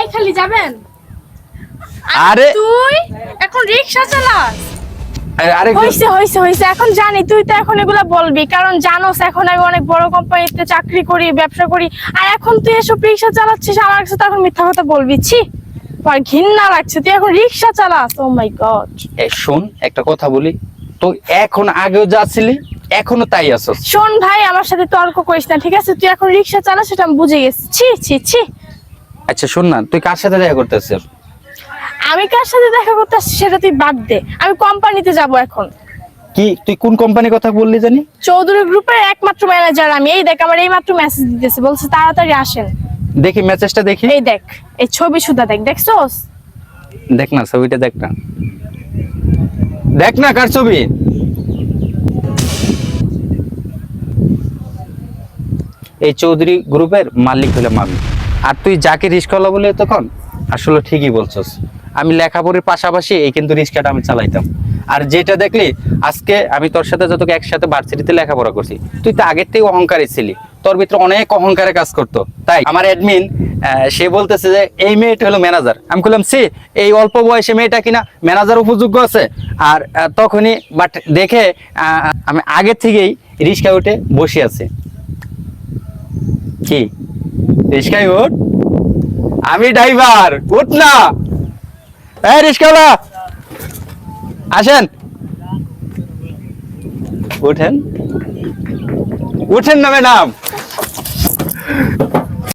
এই খালি যাবেন? আরে তুই এখন রিক্সা চালাস? হইছে হইছে হইছে। এখন জানি তুই তো এখন এগুলা বলবি। কারণ জানোস এখন আমি অনেক বড় কোম্পানিতে চাকরি করি ব্যবসা করি। আর এখন তুই এসব রিক্সা চালাচ্ছিস আমার কাছে তো এখন মিথ্যা কথা বলবি। ছি আমার ঘৃণা লাগছে। তুই এখন রিক্সা চালাস। ও মাই গড শোন একটা কথা বলি। তুই এখন আগেও যাচ্ছিলি এখনও তাই আছস। শোন ভাই আমার সাথে তর্ক করিস না ঠিক আছে? তুই এখন রিক্সা চালাস সেটা আমি বুঝে গেছি। ছি ছি ছি। আচ্ছা শোন না তুই কার সাথে দেখা করতেছিস আমি কার সাথে দেখা করতেছি সেটা তুই বাদ দে। আমি কোম্পানিতে যাব এখন। কি তুই কোন কোম্পানির কথা বললি জানি? চৌধুরী গ্রুপের একমাত্র ম্যানেজার আমি। এই দেখ আমার এই মাত্র মেসেজ দিতেছে বলছে তাড়াতাড়ি আসেন। দেখি মেসেজটা দেখি। এই দেখ এই ছবি সুদা দেখ দেখছোস? দেখ না ছবিটা দেখ না। দেখ না কার ছবি। এই চৌধুরী গ্রুপের মালিক হলাম আমি আর তুই যাকে রিস্কওয়ালা বলে তখন, আসলে ঠিকই বলছস। আমি লেখাপড়ির পাশাপাশি এই কিন্তু রিস্কাটা আমি চালাইতাম। আর যেটা দেখলি, আজকে আমি তোর সাথে যত একসাথে ভার্সিটিতে লেখাপড়া করছি, তুই তো আগের থেকে অহংকারী ছিলি। তোর ভিতরে অনেক অহংকারে কাজ করতো। তাই আমার অ্যাডমিন সে বলতেছে যে, এই মেয়েটা হলো ম্যানেজার আমি বললাম সে এই অল্প বয়সে মেয়েটা কিনা ম্যানেজার উপযোগ্য আছে। আর তখনই বাট দেখে আমি আগে থেকেই রিক্সা উঠে বসে আছি। কি? রিক্সায় উঠ। আমি ড্রাইভার উঠ না। এই রিস্কাওয়ালা আসেন। উঠেন। উঠেন না ম্যাডাম।